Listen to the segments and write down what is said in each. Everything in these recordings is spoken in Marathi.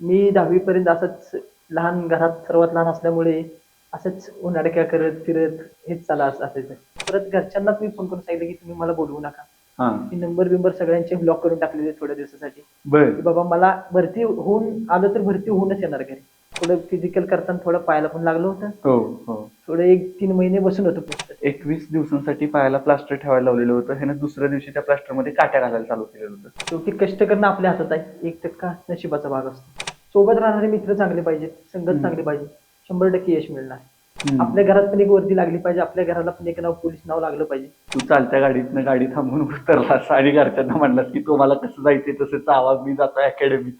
मी दहावीपर्यंत असंच लहान घरात सर्वात लहान असल्यामुळे असंच उन्हाडक्या करत फिरत हेच चाला असायचं. परत घरच्यांनाच मी फोन करून सांगितलं की तुम्ही मला बोलवू नका. हा. मी नंबर बिंबर सगळ्यांचे ब्लॉक करून टाकलेले थोड्या दिवसासाठी. बर. की बाबा मला भरती होऊन आलं तर भरती होऊनच येणार घरी. थोडं फिजिकल करताना थोडं पायाला पण लागलं होतं. हो हो. थोडं एक तीन महिने बसून होतो पुस्तक एकवीस दिवसांसाठी पायाला प्लास्टर ठेवायला लावलेलं होतं. ह्यानं दुसऱ्या दिवशी त्या प्लास्टरमध्ये काट्या घालायला चालू केलेलं होतं. शेवटी कष्ट करणं आपल्या हातात आहे. एक टक्का नशिबाचा भाग असतो. सोबत राहणारे मित्र चांगले पाहिजेत संगत. चांगली पाहिजे शंभर टक्के यश मिळणार. आपल्या घरात पण एक वर्दी लागली पाहिजे आपल्या घराला पण एक नाव पोलीस नाव लागलं पाहिजे. तू चालत्या गाडीतनं गाडी थांबून उतरलास आणि घरच्यांना म्हणलास की तुम्हाला कसं जायचंय तसं चावा मी जातो अकॅडमी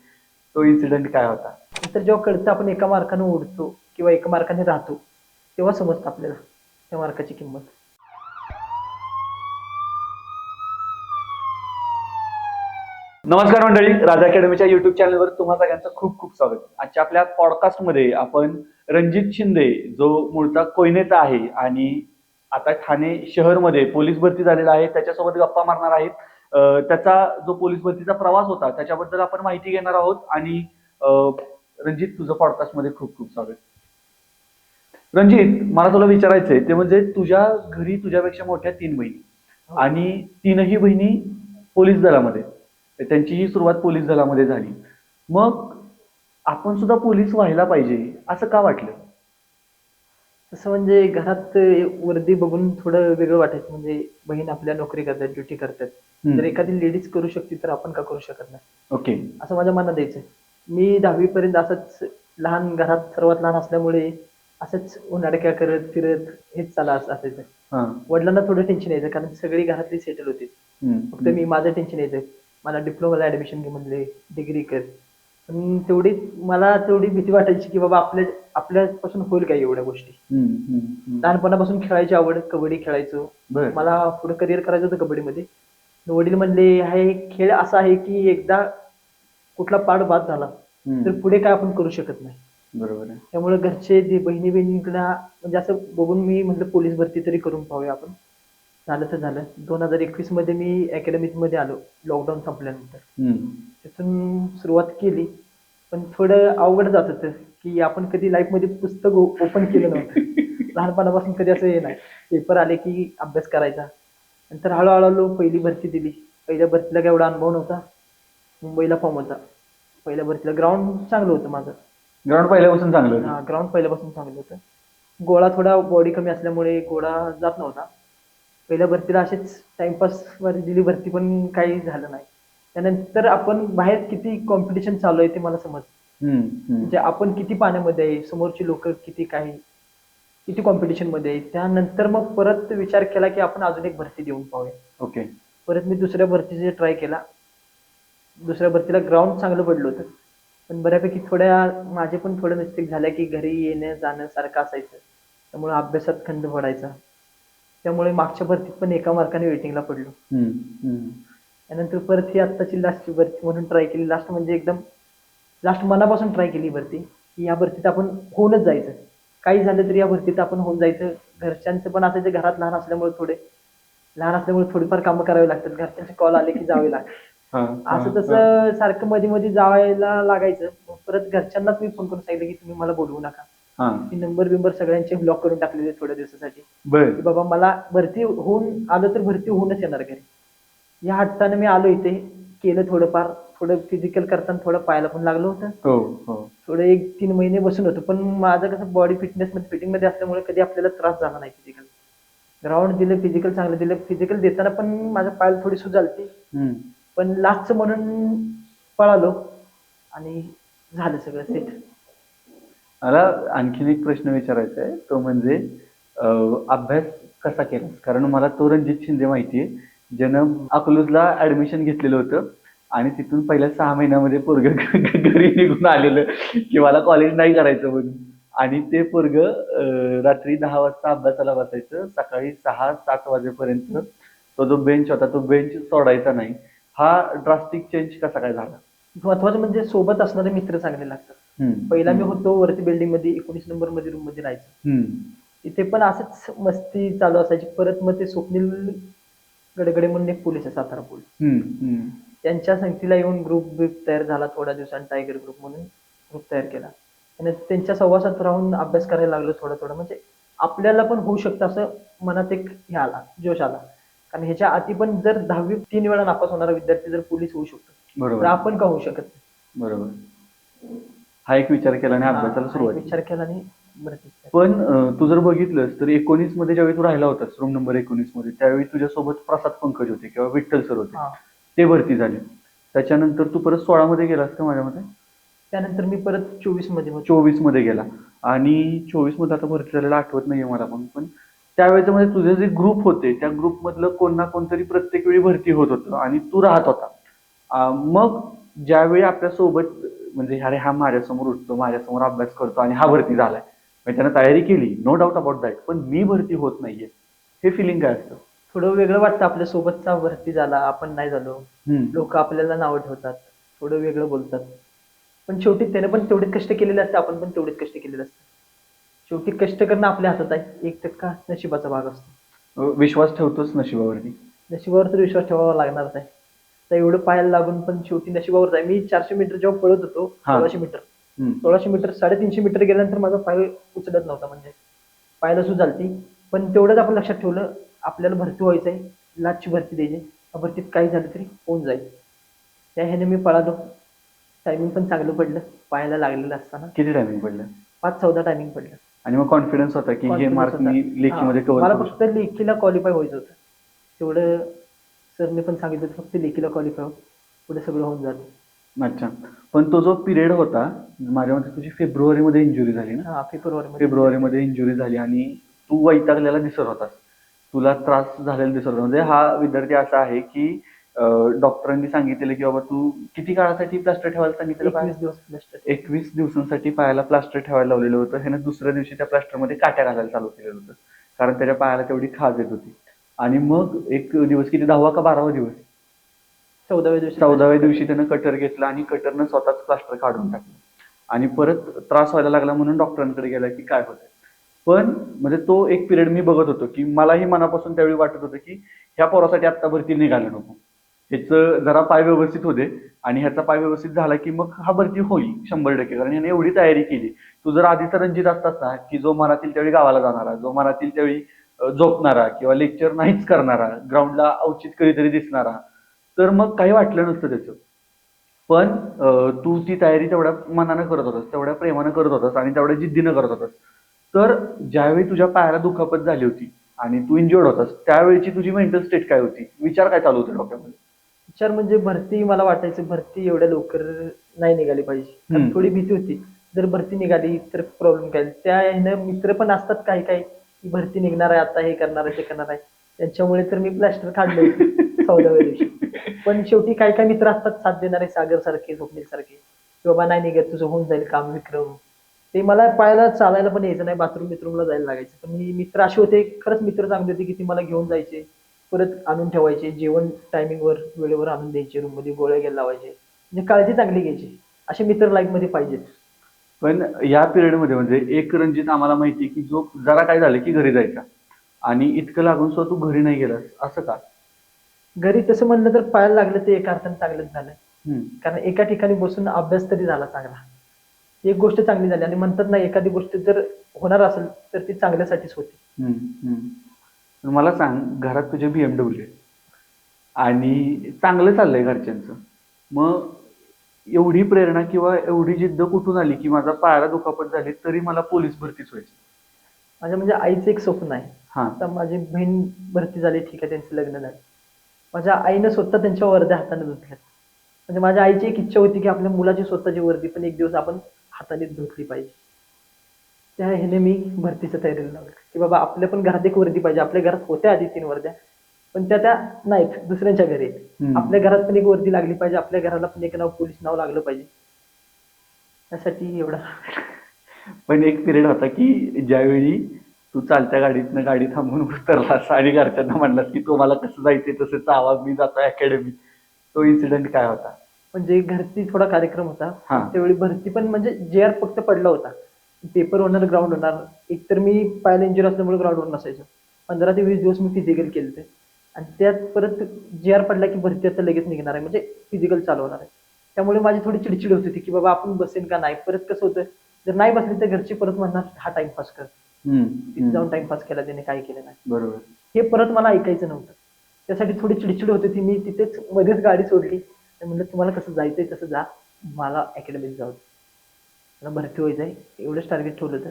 तो इन्सिडेंट काय होता? नंतर जेव्हा कळतं आपण एका मार्काने उडतो किंवा एका मार्काने राहतो तेव्हा समजतं आपल्याला त्या मार्काची किंमत. नमस्कार मंडळी राजा अकॅडमीच्या युट्यूब चॅनलवर तुम्हा सगळ्यांचं खूप खूप स्वागत. आजच्या आपल्या पॉडकास्टमध्ये आपण रणजित शिंदे जो मूळचा कोयनेचा आहे आणि आता ठाणे शहरमध्ये पोलीस भरती झालेला आहे त्याच्यासोबत गप्पा मारणार आहेत. त्याचा जो पोलीस भरतीचा प्रवास होता त्याच्याबद्दल आपण माहिती घेणार आहोत आणि रणजित तुझं पॉडकास्टमध्ये खूप खूप स्वागत. रणजित मला तुला विचारायचंय ते म्हणजे तुझ्या घरी तुझ्यापेक्षा मोठ्या तीन बहिणी आणि तीनही बहिणी पोलीस दलामध्ये. त्यांची ही सुरुवात पोलीस दलामध्ये झाली. मग आपण सुद्धा पोलीस व्हायला पाहिजे असं का वाटलं? तसं म्हणजे घरात वर्दी बघून थोडं वेगळं वाटायचं. म्हणजे बहीण आपल्या नोकरी करतात ड्युटी करतात. जर एखादी लेडीज करू शकते तर आपण का करू शकत नाही? ओके. असं माझ्या मनात यायचं मी दहावीपर्यंत असंच लहान घरात सर्वात लहान असल्यामुळे असंच उन्हाडक्या करत फिरत हेच चाला असायचं. वडिलांना थोडं टेन्शन यायचं कारण सगळी घरातली सेटल होती. फक्त मी माझं टेन्शन यायचं. मला डिप्लोमाला ऍडमिशन घे म्हणले डिग्री कर. पण तेवढी मला तेवढी भीती वाटायची की बाबा आपल्या आपल्यापासून होईल काय एवढ्या गोष्टी. लहानपणापासून खेळायची आवड कबड्डी खेळायचो. बर. मला पुढे करिअर करायचं होतं कबड्डीमध्ये. वडील म्हणले हा एक खेळ असा आहे की एकदा कुठला पाठ बाद झाला. तर पुढे काय आपण करू शकत नाही. बरोबर आहे. त्यामुळे घरचे जे बहिणी बहिणीला म्हणजे असं बघून मी म्हटलं पोलीस भरती तरी करून पाहूया आपण. झालं तर झालं. दोन हजार एकवीसमध्ये मी अकॅडमीत मध्ये आलो लॉकडाऊन संपल्यानंतर. हम्म. तिथून सुरुवात केली पण थोडं अवघड जात होतं की आपण कधी लाईफमध्ये पुस्तक ओपन केलं नव्हतं. लहानपणापासून कधी असं हे नाही. पेपर आले की अभ्यास करायचा. नंतर हळूहळू हळू पहिली भरती दिली. पहिल्या भरतीला काय एवढा अनुभव नव्हता. मुंबईला फॉर्म होता. पहिल्या भरतीला ग्राउंड चांगलं होतं माझं. ग्राउंड पहिल्यापासून चांगलं होतं. हा ग्राउंड पहिल्यापासून चांगलं होतं. गोळा थोडा बॉडी कमी असल्यामुळे गोळा जात नव्हता. पहिल्या भरतीला असेच टाइमपास वर दिली भरती पण काही झालं नाही. त्यानंतर आपण बाहेर किती कॉम्पिटिशन चालू आहे ते मला समज. म्हणजे आपण किती पाण्यामध्ये आहे समोरची लोक किती काही किती कॉम्पिटिशनमध्ये आहे त्यानंतर मग परत विचार केला की आपण अजून एक भरती देऊन पाहूया. ओके. परत मी दुसऱ्या भरतीचे ट्राय केला. दुसऱ्या भरतीला ग्राउंड चांगलं पडलं होतं. पण बऱ्यापैकी थोड्या माझे पण थोड्या मिस्टेक झाल्या की घरी येणं जाणं सारखं असायचं. त्यामुळे अभ्यासात खंड पडायचा. त्यामुळे मागच्या भरतीत पण एका मार्काने वेटिंगला पडलो. त्यानंतर परत ही आत्ताची लास्टची भरती म्हणून ट्राय केली. लास्ट म्हणजे एकदम लास्ट मनापासून ट्राय केली भरती. की या भरतीत आपण होऊनच जायचं. काही झालं तरी या भरतीत आपण होऊन जायचं. घरच्यांचं पण असायचं घरात लहान असल्यामुळे थोडे लहान असल्यामुळे थोडीफार कामं करावी लागतात. घरच्यांचे कॉल आले की जावे लागतात. असं. तसं सारखं मध्ये मध्ये जायला लागायचं. परत घरच्यांनाच मी फोन करून सांगितलं की तुम्ही मला बोलवू नका. हा. मी नंबर बिंबर सगळ्यांचे ब्लॉक करून टाकलेले थोड्या दिवसासाठी. बर. की बाबा मला भरती होऊन आलं तर भरती होऊनच येणार घरी. या हट्टाने मी आलो इथे केलं थोडंफार थोडं फिजिकल करताना थोडं पायाला पण लागलं होतं. हो हो. थोडं एक तीन महिने बसून होतो पण माझं कसं बॉडी फिटनेस मध्ये फिटिंगमध्ये असल्यामुळे कधी आपल्याला त्रास झाला नाही फिजिकल ग्राउंड दिलं फिजिकल चांगलं दिलं फिजिकल देताना पण माझ्या पायाला थोडी सूज हम्म. पण लास्टचं म्हणून पळालो आणि झालं सगळं सेट मला आणखीन एक प्रश्न विचारायचा आहे. तो म्हणजे अं, अभ्यास कसा केला कारण मला तो रणजित शिंदे माहितीये ज्यानं अकलूजला ऍडमिशन घेतलेलं होतं आणि तिथून पहिल्या सहा महिन्यामध्ये पोरग घरी निघून आलेलं की मला कॉलेज नाही करायचं म्हणून. आणि ते पोरग रात्री दहा वाजता अभ्यासाला बसायचं. सकाळी सहा सात वाजेपर्यंत तो जो बेंच होता तो बेंच सोडायचा नाही. हा ड्रास्टिक चेंज कसा काय झाला? महत्वाचं म्हणजे सोबत असणारे मित्र चांगले लागतात. पहिला मी होतो वरती बिल्डिंगमध्ये एकोणीस नंबरमध्ये रूममध्ये राहायचो. तिथे पण असंच मस्ती चालू असायची. परत मग ते स्वप्नील गडगडे म्हणून एक पोलीस आहे सातारा पोलीस. त्यांच्या संगतीला येऊन ग्रुप बिप तयार झाला थोड्या दिवसांनी टायगर ग्रुप म्हणून ग्रुप तयार केला. आणि त्यांच्या सहवासात राहून अभ्यास करायला लागलो थोडं थोडं. म्हणजे आपल्याला पण होऊ शकतं असं मनात एक हे आला जोश आला. कारण ह्याच्या आधी पण जर दहावी तीन वेळा नापास होणारा विद्यार्थी जर पोलीस होऊ शकतो तर बरोबर. आपण का होऊ शकत नाही? बरोबर. हा एक विचार केला आणि अभ्यासाला सुरुवात केली. विचार केला आणि. पण अं, तू जर बघितलंस तर एकोणीसमध्ये ज्यावेळी तू राहिला होतास रूम नंबर एकोणीसमध्ये त्यावेळी तुझ्यासोबत प्रसाद पंकज होते किंवा विठ्ठल सर होते हा. ते भरती झाले त्याच्यानंतर तू परत सोळा मध्ये गेलास का माझ्या मते त्यानंतर मी परत चोवीसमध्ये होतो चोवीसमध्ये गेला आणि चोवीसमध्ये आता भरती झालेला आठवत नाहीये मला पण पण त्यावेळेच्या मध्ये तुझे जे ग्रुप होते त्या ग्रुप मधलं कोण ना कोणतरी प्रत्येक वेळी भरती होत होतं आणि तू राहत होता अं, मग ज्यावेळी आपल्यासोबत म्हणजे अरे हा माझ्यासमोर उठतो माझ्यासमोर अभ्यास करतो आणि हा भरती झालाय. म्हणजे त्यानं तयारी केली नो डाऊट अबाउट दॅट पण मी भरती होत नाहीये. हे फिलिंग काय असतं? थोडं वेगळं वाटतं आपल्या सोबतचा भरती झाला आपण नाही झालो. लोक आपल्याला नावं ठेवतात थोडं वेगळं बोलतात. पण शेवटी त्याने पण तेवढेच कष्ट केलेले असते आपण पण तेवढेच कष्ट केलेले असते. शेवटी कष्ट करणं आपल्या हातात आहे एक टक्का नशिबाचा भाग असतो. विश्वास ठेवतोच नशिबावरती. नशिबावर तर विश्वास ठेवावा लागणारच आहे. तर एवढं पायाला लागून पण शेवटी नशिबावरच आहे मी चारशे मीटर जेव्हा पळत होतो हा. सोळाशे मीटर. हम्म. सोळाशे मीटर साडेतीनशे मीटर गेल्यानंतर माझा पाय उचलत नव्हता म्हणजे पायाला सुद्धा झालती पण तेवढंच आपण लक्षात ठेवलं आपल्याला भरती व्हायचं आहे लाचची भरती द्यायची. त्या भरतीत काही झालं तरी होऊन जाईल. त्या ह्याने मी पळालो. टायमिंग पण चांगलं पडलं. पायाला लागलेलं असताना. किती टायमिंग पडलं? पाच चौदा टायमिंग पडलं. आणि मग कॉन्फिडन्स होता की हे Confidence मार्क होता. मी लेखीमध्ये हा, मला फक्त लेखीला क्वालिफाय व्हायचं होतं. तेवढं सरने पण सांगितलं होतं, फक्त लेखीला क्वालिफाय हो. पुढे सगळं होऊन जातं. अच्छा. पण तो जो पिरियड होता माझ्या मते तुझी फेब्रुवारी मध्ये इंजुरी झाली ना? हा फेब्रुवारी फेब्रुवारी मध्ये इंजुरी झाली आणि तू वैतागलेला दिसत होतास. तुला त्रास झालेला दिसत होता. म्हणजे हा विद्यार्थी असा आहे की अं, डॉक्टरांनी सांगितलेलं की बाबा तू किती काळासाठी प्लास्टर ठेवायला सांगितलेलं एकवीस पायाला? दिवस आहे. एकवीस दिवसांसाठी पायाला प्लास्टर ठेवायला लावलेलं होतं. ह्याने दुसऱ्या दिवशी त्या प्लास्टरमध्ये काट्या घालायला चालू केलेलं होतं. कारण त्याच्या पायाला तेवढी खाज येत होती. आणि मग एक दिवस किती दहावा का बारावा दिवस? चौदाव्या दिवशी चौदाव्या दिवशी त्यानं कटर घेतला आणि कटरनं स्वतःच प्लास्टर काढून टाकलं. आणि परत त्रास व्हायला लागला म्हणून डॉक्टरांकडे गेला की काय होतंय. पण म्हणजे तो एक पिरियड मी बघत होतो की मलाही मनापासून त्यावेळी वाटत होतं की ह्या पोरासाठी आत्ता भरती निघालं नको. ह्याचं जरा पाय व्यवस्थित होते आणि ह्याचा पाय व्यवस्थित झाला की मग हा भरती होईल शंभर टक्के. कारण ह्याने एवढी तयारी केली. तू जर आधीचा रणजित असतास ना की जो मनातील त्यावेळी गावाला जाणारा जो मनातील त्यावेळी झोपणारा किंवा लेक्चर नाहीच करणारा ग्राउंडला औचित कधीतरी दिसणारा तर मग काही वाटलं नसतं त्याचं. पण तू ती तयारी तेवढ्या मनानं करत होतास तेवढ्या प्रेमानं करत होतास आणि तेवढ्या जिद्दीनं करत होतास. तर ज्यावेळी तुझ्या पायाला दुखापत झाली होती आणि तू इंजुर्ड होतास त्यावेळीची तुझी मेंटल स्टेट काय होती? विचार काय चालू होते डोक्यामध्ये? विचार म्हणजे भरती मला वाटायचं भरती एवढ्या लवकर नाही निघाली पाहिजे. थोडी भीती होती. जर भरती निघाली तर प्रॉब्लेम काय? त्या मित्र पण असतात काही काही. की भरती निघणार आहे आता हे करणार आहे ते करणार आहे. त्यांच्यामुळे तर मी प्लॅस्टर काढलं चौदाव्या दिवशी. पण शेवटी काही काही मित्र असतात साथ देणारे सागर सारखे स्वप्नील सारखे की बाबा नाही निघत तुझं होऊन जाईल काम विक्रम. ते मला पायाला चालायला पण यायचं नाही बाथरूम बिथरूमला जायला लागायचं. पण मी मित्र असे होते खरंच मित्र चांगले होते की ती मला घेऊन जायचे. परत आणून ठेवायचे जेवण टायमिंगवर वेळेवर आणून द्यायचे रूममध्ये गोळ्या घ्यायला लावायचे. म्हणजे काळजी चांगली घ्यायची. असे मित्र लाईफमध्ये पाहिजेत. पण या पिरियडमध्ये म्हणजे एक रणजित आम्हाला माहिती की जो जरा काय झालं की घरी जायचा. आणि इतकं लागून सुद्धा तू घरी नाही गेलास असं का? घरी तसं म्हणलं तर पायाला लागलं ते एका अर्थाने चांगलंच झालं. हम्म. कारण एका ठिकाणी बसून अभ्यास तरी झाला चांगला. एक गोष्ट चांगली झाली आणि म्हणतात ना एखादी गोष्ट जर होणार असेल तर ती चांगल्यासाठीच होती. हम्म, हम्म. तर मला सांग घरात तुझे बीएमडब्ल्यू आणि चांगलं चाललंय घरच्यांचं. मग एवढी प्रेरणा किंवा एवढी जिद्द कुठून आली की माझा पायाला दुखापत झाली तरी मला पोलीस भरतीच व्हायची? माझ्या म्हणजे आईचं एक स्वप्न आहे. हा. आता माझी बहीण भरती झाली ठीक आहे त्यांचं लग्न झालं. माझ्या आईनं स्वतः त्यांच्या वर्ध्या हाताने धुतल्या म्हणजे माझ्या आईची एक इच्छा होती की आपल्या मुलाची स्वतःची वर्दी पण एक दिवस आपण हाताने धुतली पाहिजे. त्या ह्याने मी भरतीच्या तयारीला लागलो की बाबा आपल्या पण घरात एक वर्दी पाहिजे. आपल्या घरात होत्या आधी तीन वर्द्या. पण त्या त्या नाहीत दुसऱ्यांच्या घरी. आहेत. हम्म. आपल्या घरात पण एक वर्दी लागली पाहिजे आपल्या घराला पण एक नाव पोलीस नाव लागलं पाहिजे. त्यासाठी एवढा. पण एक पिरियड होता की ज्यावेळी तू चालत्या गाडीतनं गाडी थांबवून उतरलास आणि घरच्यांना म्हणलास की तुम्हाला कसं जायचंय तसं चावा मी जातो अकॅडमी तो इन्सिडेंट काय होता? म्हणजे घरती थोडा कार्यक्रम होता हा. त्यावेळी भरती पण म्हणजे जे आर फक्त पडला होता. पेपर होणार ग्राउंड होणार. एक तर मी पायाला इंजुरी असल्यामुळे ग्राउंडवर नसायचो. पंधरा ते वीस दिवस मी फिजिकल केलं ते आणि त्यात परत जे आर पडला की भरती आता लगेच निघणार आहे. म्हणजे फिजिकल चालू होणार आहे. त्यामुळे माझी थोडी चिडचिड होत की बाबा आपण बसेन का नाही? परत कसं होतं? जर नाही बसली तर घरचे परत म्हणणार हा टाइमपास कर. तिथे. जाऊन टाइमपास केला त्याने काय केलं नाही. बरोबर. हे परत मला ऐकायचं नव्हतं. त्यासाठी थोडी चिडचिड होती ती मी तिथेच मध्येच गाडी सोडली. म्हणलं तुम्हाला कसं जायचंय? तसं जा? मला अकॅडमीत जाऊ. मला भरती व्हायचंय. एवढंच टार्गेट ठेवलं होतं.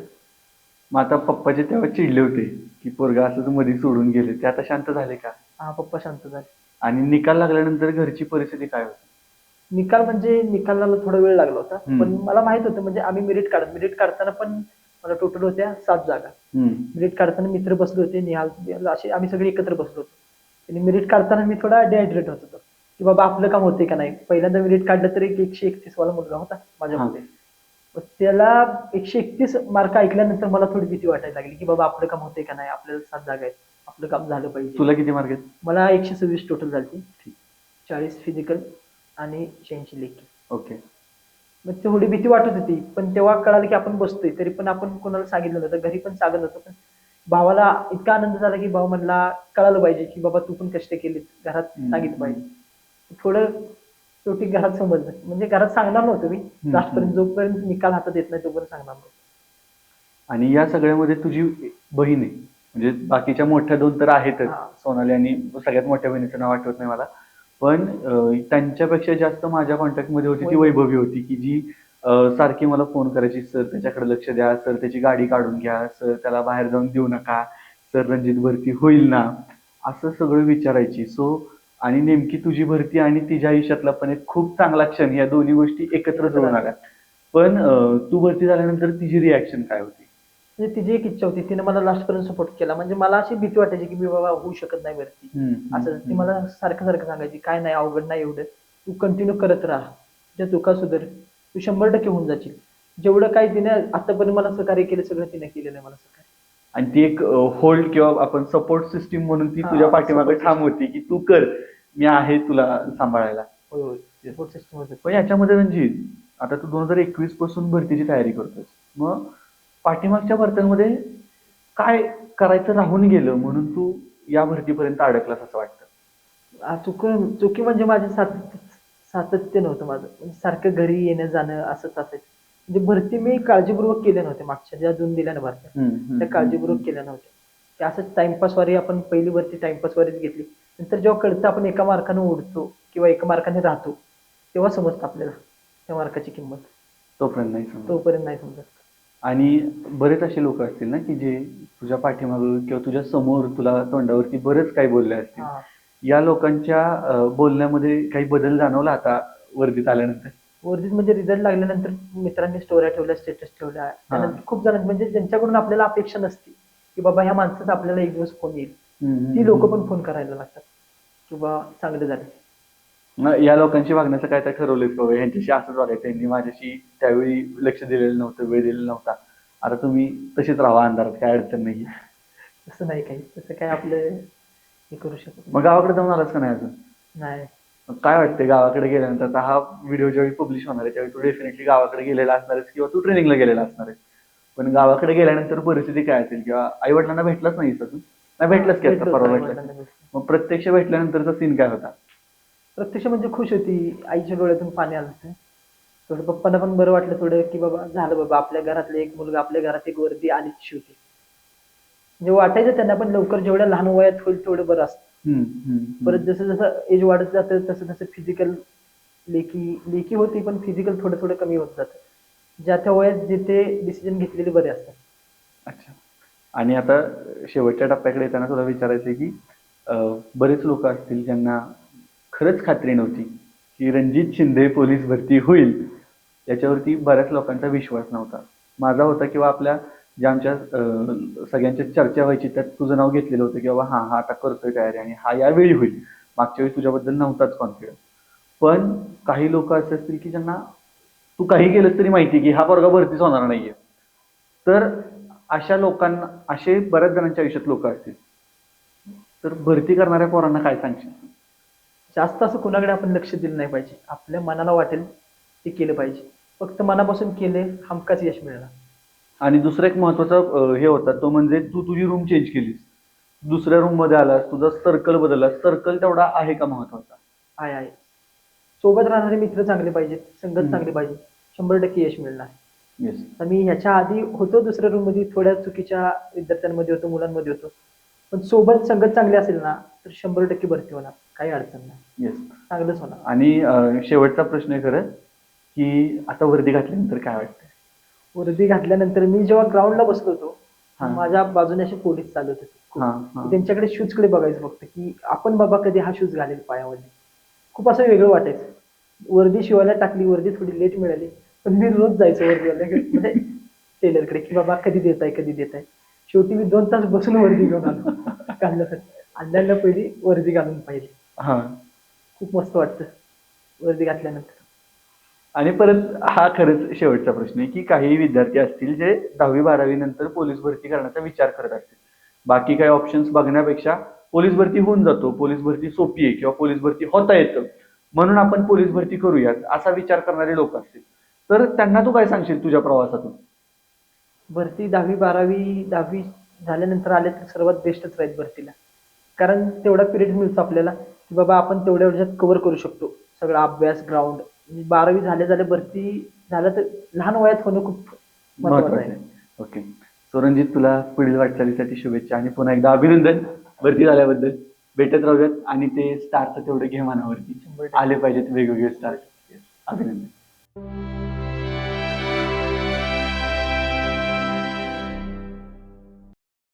मग आता पप्पाचे तेव्हा चिडले होते. की पोरगा असंच मध्ये सोडून गेले. ते आता शांत झाले का? हा पप्पा शांत झाले. आणि निकाल लागल्यानंतर घरची परिस्थिती काय होती? निकाल म्हणजे निकालाला थोडा वेळ लागला होता. हम्म. पण मला माहीत होतं म्हणजे आम्ही मेरिट काढत मेरिट काढताना पण मला टोटल होत्या सात जागा. हम्म, मेरिट काढताना मित्र बसले होते निहाल असे आम्ही सगळे एकत्र बसलो होतो. आणि मेरिट काढताना मी थोडा डिहायड्रेट होत होतो. की बाबा आपलं काम होते का नाही? पहिल्यांदा मेरिट काढलं तर एक एकशे एकतीस वाला मुलगा होता माझ्यामध्ये मग त्याला एकशे एकतीस मार्क ऐकल्यानंतर मला थोडी भीती वाटायला लागली की बाबा आपलं काम होते का नाही? आपल्याला सात जागा आहेत. आपलं काम झालं पाहिजे. तुला किती मार्क आहेत? मला एकशे सव्वीस टोटल झाली चाळीस फिजिकल आणि शहाऐंशी लेखी. ओके. मग थोडी भीती वाटत होती. पण तेव्हा कळालं की आपण बसतोय. तरी पण आपण कोणाला सांगितलं नव्हतं. घरी पण सांगत होतो पण भावाला इतका आनंद झाला की भाऊ म्हणला कळालं पाहिजे की बाबा तू पण कष्ट केले घरात हम्म. सांगितलं पाहिजे. थोडं शेवटी घरात समजलं म्हणजे घरात सांगणार नव्हतं मी. लास्टपर्यंत जोपर्यंत निकाल हातात येत नाही तोपर्यंत सांगणार नव्हतं. आणि या सगळ्यामध्ये तुझी बहीण आहे. म्हणजे बाकीच्या मोठ्या दोन तर आहेतच. सोनाली आणि सगळ्यात मोठ्या बहिणीचं नाव आठवत नाही मला. पण त्यांच्यापेक्षा जास्त माझ्या कॉन्टॅक्टमध्ये होती ती वैभवी. होती की जी सारखी मला फोन करायची सर त्याच्याकडे लक्ष द्या. सर त्याची गाडी काढून घ्या. सर त्याला बाहेर जाऊन देऊ नका. सर रणजित भरती होईल ना? असं सगळं विचारायची. सो आणि नेमकी तुझी भरती आणि तिच्या आयुष्यातला पण एक खूप चांगला क्षण या दोन्ही गोष्टी एकत्र जुळून आल्या पण तू भरती झाल्यानंतर तिची रिॲक्शन काय होती? म्हणजे तिची एक इच्छा होती तिने मला लास्टपर्यंत सपोर्ट केला. म्हणजे मला अशी भीती वाटायची की मी बाबा होऊ शकत नाही हम्म, असं ती. मला सारखं सारखं सांगायची काय नाही अवघड नाही एवढं. तू कंटिन्यू करत राहा. त्या चुका सुधार. तू शंभर टक्के होऊन जाशील. जेवढं काय तिने आतापर्यंत मला सहकार्य केलं सगळं तिने केलेलं आहे मला आणि ती एक होल्ड किंवा आपण सपोर्ट सिस्टीम म्हणून ती तुझ्या पाठीमागे ठाम होती की तू कर मी आहे तुला सांभाळायला. सपोर्ट सिस्टम होतं पण याच्यामध्ये रणजित आता तू दोन हजार एकवीसपासून भरतीची तयारी करतोस मग पाठीमागच्या भरत्यांमध्ये काय करायचं राहून गेलं म्हणून तू या भरतीपर्यंत अडकलास असं वाटतं? चुक चुकी म्हणजे माझे सातत्य सातत्य नव्हतं माझं. म्हणजे सारखं घरी येणं जाणं असंच असायचं म्हणजे भरती मी काळजीपूर्वक केल्या नव्हत्या मागच्या ज्या दोन दिल्या ना भरत्या त्या काळजीपूर्वक केल्या नव्हत्या. त्या असंच टाइमपासवारी आपण पहिली भरती टाइमपासवारीच घेतली. नंतर जेव्हा कळतं आपण एका मार्काने उडतो किंवा एका मार्काने राहतो तेव्हा समजतं आपल्याला त्या मार्काची किंमत. तोपर्यंत नाही समजत. तोपर्यंत नाही समजत. आणि बरेच असे लोक असतील ना की जे तुझ्या पाठीमागं किंवा तुझ्या समोर तुला तोंडावरती बरेच काही बोलले असतील. या लोकांच्या बोलण्यामध्ये काही बदल जाणवला आता वर्दीत आल्यानंतर? वर्धीत म्हणजे रिझल्ट लागल्यानंतर मित्रांनी स्टोऱ्या ठेवल्या स्टेटस ठेवल्या. त्यानंतर खूप जण म्हणजे ज्यांच्याकडून आपल्याला अपेक्षा नसती की बाबा ह्या माणसाचा आपल्याला एक दिवस फोन येईल. ती लोक पण फोन करायला लागतात. किंवा चांगले झाले. या लोकांशी वागण्याचं काय तर ठरवलंय बाबा? ह्यांच्याशी असंच वागायचं यांनी माझ्याशी त्यावेळी लक्ष दिलेलं नव्हतं वेळ दिलेला नव्हता. आता तुम्ही तशीच राहा अंधारात काय अडचण नाही. तसं नाही काही. तसं काय आपलं हे करू शकत मग गावाकडे जाऊन आलास का नाही अजून? नाही. काय वाटतंय गावाकडे गेल्यानंतर? आता हा व्हिडिओ ज्यावेळी पब्लिश होणार आहे त्यावेळी तू डेफिनेटली गावाकडे गेलेला असणार आहेस किंवा तू ट्रेनिंगला गेलेला असणार आहेस. पण गावाकडे गेल्यानंतर परिस्थिती काय असेल किंवा आई वडिलांना भेटलाच नाही अजून? नाही भेटलाच की आता परवा भेटलो. मग प्रत्यक्ष भेटल्यानंतरचा सीन काय होता? प्रत्यक्ष म्हणजे खुश होती. आईच्या डोळ्यातून पाणी आलं होतं थोडं पप्पांना पण बरं वाटलं थोडं की बाबा झालं बाबा आपल्या घरातले एक मुलगा आपल्या घरात एक वर्दी आलीच होती म्हणजे वाटायचं त्यांना पण लवकर जेवढ्या लहान वयात होईल तेवढं बरं असतं. परत जसं जसं एज वाढत जातं तसं तसं फिजिकल लेखी लेखी होती पण फिजिकल थोडं थोडं कमी होत जातं. ज्या त्या वयात जिथे डिसिजन घेतलेले बरे असतात. अच्छा. आणि आता शेवटच्या टप्प्याकडे येताना तुला विचारायचं की बरेच लोक असतील ज्यांना खरंच खात्री नव्हती की रणजित शिंदे पोलीस भरती होईल याच्यावरती बऱ्याच लोकांचा विश्वास नव्हता. माझा होता किंवा आपल्या ज्या आमच्या अं, सगळ्यांच्या चर्चा व्हायची त्यात तुझं नाव घेतलेलं होतं की बाबा हा हा आता करतोय तयारी आणि हा यावेळी होईल. मागच्या वेळी तुझ्याबद्दल नव्हताच कॉन्फिडन्स पण काही लोक असे असतील की ज्यांना तू काही केलंस तरी माहिती की हा पोरगा भरतीच होणार नाहीये. तर अशा लोकांना असे बऱ्याच जणांच्या आयुष्यात लोक असतील. तर भरती करणाऱ्या पोरांना काय सांगशील? जास्त असं कोणाकडे आपण लक्ष दिलं नाही पाहिजे. आपल्या मनाला वाटेल ते केलं पाहिजे. फक्त मनापासून केले हमकाच यश मिळणार आणि दुसरा एक महत्त्वाचा अं, हे होता तो म्हणजे तू तुझी रूम चेंज केलीस. दुसऱ्या रूममध्ये आलास तुझा सर्कल बदलला सर्कल तेवढा आहे का महत्त्वाचा आहे आहे. सोबत राहणारे मित्र चांगले पाहिजेत संगत. चांगली पाहिजे शंभर टक्के यश मिळणार. येस तर मी ह्याच्या आधी होतो दुसऱ्या रूममध्ये थोड्या चुकीच्या विद्यार्थ्यांमध्ये होतो मुलांमध्ये होतो. पण सोबत संगत चांगली असेल ना तर शंभर टक्के भरती होणार. काही अडचण नाही. येस चांगलंच होणार. आणि अं, शेवटचा प्रश्न आहे खरं की आता वर्दी घातल्यानंतर काय वाटतंय वर्दी घातल्यानंतर मी जेव्हा ग्राउंडला बसलो होतो. माझ्या बाजूने असे पोलीस चालत होते. खूप. हा. हा त्यांच्याकडे शूजकडे बघायचं फक्त की आपण बाबा कधी हा शूज घालेल पायामध्ये खूप असं वेगळं वाटायचं. वर्दी शिवायला टाकली वर्दी थोडी लेट मिळाली पण मी रोज जायचो वर्दीवाल्याकडे म्हणजे टेलरकडे की बाबा कधी देत आहे कधी देत आहे शेवटी मी दोन तास बसून वर्दी घेऊन आलो. घालण्यासाठी. आणल्याला पहिली वर्दी घालून पाहिजे हा. खूप मस्त वाटतं. वर्दी घातल्यानंतर. आणि परत हा खरंच शेवटचा प्रश्न आहे की काही विद्यार्थी असतील जे दहावी बारावी नंतर पोलीस भरती करण्याचा विचार करत असतील. बाकी काही ऑप्शन्स बघण्यापेक्षा पोलीस भरती होऊन जातो. पोलीस भरती सोपी आहे किंवा पोलीस भरती होता येतं. म्हणून आपण पोलीस भरती करूयात असा विचार करणारे लोक असतील. तर त्यांना तू काय सांगशील तुझ्या प्रवासातून? भरती दहावी बारावी दहावी झाल्यानंतर आले तर सर्वात बेस्टच राहील भरतीला. कारण तेवढा पिरियड मिळतो आपल्याला की बाबा आपण तेवढ्या वर्षात कव्हर करू शकतो. सगळा अभ्यास ग्राउंड बारावी झाल्या झाल्या भरती झालं तर लहान वयात होणं खूप महत्वाचं महत्वाचं आहे आहे. ओके. सो रणजित तुला पुढील वाटचालीसाठी शुभेच्छा आणि पुन्हा एकदा अभिनंदन भरती झाल्याबद्दल. भेटत राहूयात आणि ते स्टारचं तेवढं घे मनावरती. शंभर टक्के. आले पाहिजेत वेगवेगळे स्टार. अभिनंदन.